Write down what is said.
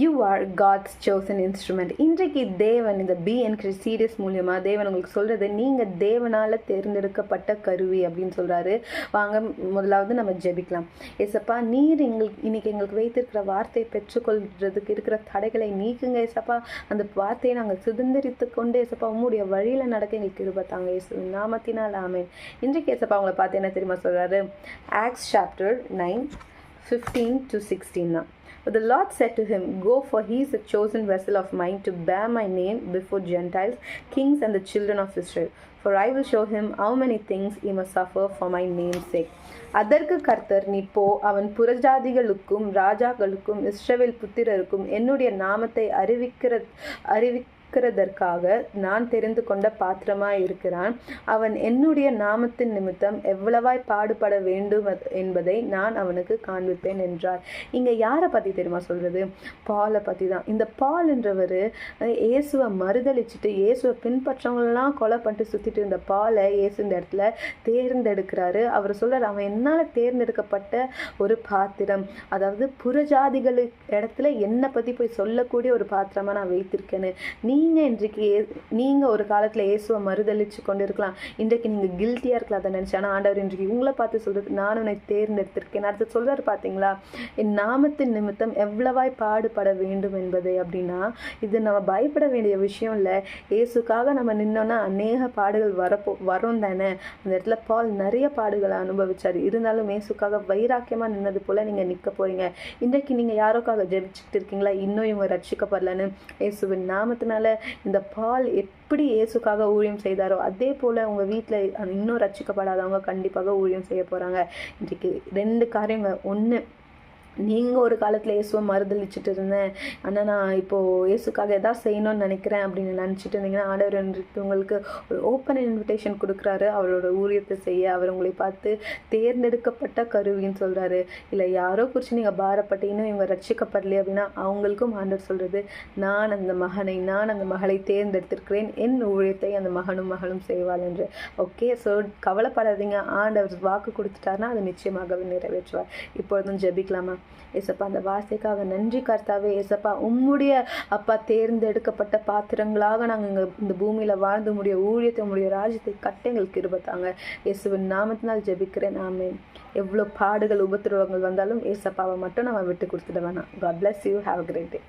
You are God's chosen instrument இன்றைக்கு தேவன் இந்த பி என்கிற சீரியஸ் மூலியமாக தேவன் உங்களுக்கு சொல்கிறது நீங்கள் தேவனால் தேர்ந்தெடுக்கப்பட்ட கருவி அப்படின்னு சொல்கிறாரு வாங்க முதலாவது நம்ம ஜெபிக்கலாம். ஏசப்பா நீர் எங்களுக்கு இன்னைக்கு எங்களுக்கு வைத்திருக்கிற வார்த்தையை பெற்றுக்கொள்றதுக்கு இருக்கிற தடைகளை நீக்குங்க ஏசப்பா. அந்த வார்த்தையை நாங்கள் சுதந்திரித்து கொண்டு ஏசப்பா உங்களுடைய வழியில் நடக்க எங்களுக்கு இருபத்தாங்க. ஏசு நாமத்தினால் ஆமேன். இன்றைக்கு ஏசப்பா அவங்கள பார்த்து என்ன தெரியுமா சொல்கிறாரு Acts chapter nine fifteen to sixteen தான். But the Lord said to him, Go, for he is a chosen vessel of mine to bear my name before Gentiles, kings, and the children of Israel. For I will show him how many things he must suffer for my name's sake. அதற்கு கர்த்தர் நீ போ அவன் புரஜாதிகளுக்கும் ராஜாக்களுக்கும் இஸ்ரவேல் புத்திரருக்கும் என்னுடைய நாமத்தை அறிவிக்கிற அறிவி இருக்கிறதற்காக நான் தெரிந்து கொண்ட பாத்திரமாய் இருக்கிறான். அவன் என்னுடைய நாமத்தின் நிமித்தம் எவ்வளவாய் பாடுபட வேண்டும் என்பதை நான் அவனுக்கு காண்பிப்பேன் என்றார். இங்கே யாரை பற்றி தெரியுமா சொல்கிறது பாலை பற்றி தான் இந்த பால் என்றவர் இயேசுவை மறுதளிச்சுட்டு இயேசுவை பின்பற்றவங்களெல்லாம் கொலை பண்ணிட்டு சுற்றிட்டு இருந்த பாலை இயேசு இந்த இடத்துல தேர்ந்தெடுக்கிறாரு. அவர் சொல்கிறார் அவன் என்னால் தேர்ந்தெடுக்கப்பட்ட ஒரு பாத்திரம். அதாவது புறஜாதிகளுக்கு இடத்துல என்னை பற்றி போய் சொல்லக்கூடிய ஒரு பாத்திரமாக நான் வைத்திருக்கேன்னு. நீ நீங்கள் இன்றைக்கு ஏ நீங்கள் ஒரு காலத்தில் இயேசுவை மறுதளித்து கொண்டு இருக்கலாம் இன்றைக்கு நீங்கள் கில்ட்டியாக இருக்கலாம் அதை நினச்சி. ஆனால் ஆண்டவர் இன்றைக்கு உங்களை பார்த்து சொல்கிறது நான் உன்னை தேர்ந்தெடுத்திருக்கேன். அடுத்து சொல்கிறார் பார்த்தீங்களா என் நாமத்தின் நிமித்தம் எவ்வளவாய் பாடுபட வேண்டும் என்பதை. அப்படின்னா இது நம்ம பயப்பட வேண்டிய விஷயம் இல்லை. இயேசுக்காக நம்ம நின்னோன்னா அநேக பாடுகள் வரப்போ வரும் தானே. அந்த இடத்துல பால் நிறைய பாடுகளை அனுபவிச்சார். இருந்தாலும் இயேசுக்காக வைராக்கியமாக நின்னது போல் நீங்கள் நிற்க போகிறீங்க இன்றைக்கு நீங்கள் யாரோக்காக ஜெபிச்சுட்டு இருக்கீங்களா? இன்னும் இவங்க ரட்சிக்கப்படலன்னு. இயேசுவின் நாமத்தினால இந்த பால் எப்படி இயேசுக்காக ஊழியம் செய்தாரோ அதே போல் அவங்க வீட்டில் இன்னும் ரச்சிக்கப்படாதவங்க கண்டிப்பாக ஊழியம் செய்ய போகிறாங்க இன்றைக்கு ரெண்டு காரியங்கள். ஒன்று நீங்கள் ஒரு காலத்தில் இயேசுவை மறுதளிச்சுட்டு இருந்தேன். ஆனால் நான் இப்போது இயேசுக்காக எதாவது செய்யணும்னு நினைக்கிறேன் அப்படின்னு நினச்சிட்டு இருந்தீங்கன்னா ஆண்டவர் இன்றைக்கு உங்களுக்கு ஒரு ஓப்பன் இன்விடேஷன் கொடுக்குறாரு. அவரோட ஊழியத்தை செய்ய அவர் உங்களை பார்த்து தேர்ந்தெடுக்கப்பட்ட கருவின்னு சொல்கிறாரு இல்லை யாரோ குறித்து நீங்கள் பாரப்பட்டு இன்னும் இவங்க ரட்சிக்கப்படலையே அப்படின்னா அவங்களுக்கும் ஆண்டவர் சொல்கிறது நான் அந்த மகனை நான் அந்த மகளை தேர்ந்தெடுத்திருக்கிறேன். என் ஊழியத்தை அந்த மகனும் மகளும் செய்வாள் என்று. ஓகே ஸோ கவலைப்படாதீங்க. ஆண்டவர் வாக்கு கொடுத்துட்டாருன்னா அது நிச்சயமாகவே நிறைவேற்றுவார். இப்பொழுதும் ஜெபிக்கலாமா? ஏசப்பா அந்த வார்த்தைக்காக நன்றி கர்த்தாவே. ஏசப்பா உம்முடைய அப்பா தேர்ந்தெடுக்கப்பட்ட பாத்திரங்களாக நாங்கள் இங்கே இந்த பூமியில் வாழ்ந்து முடிய ஊழியத்தை உடைய ராஜ்யத்தை கட்ட எங்களுக்கு இருபத்தாங்க இயேசுவின் நாமத்தினால் ஜெபிக்கிறேன். ஆமே எவ்வளோ பாடுகள் உபத்திரவங்கள் வந்தாலும் ஏசப்பாவை மட்டும் நம்ம விட்டு கொடுத்துட வேணாம். God bless you have a great day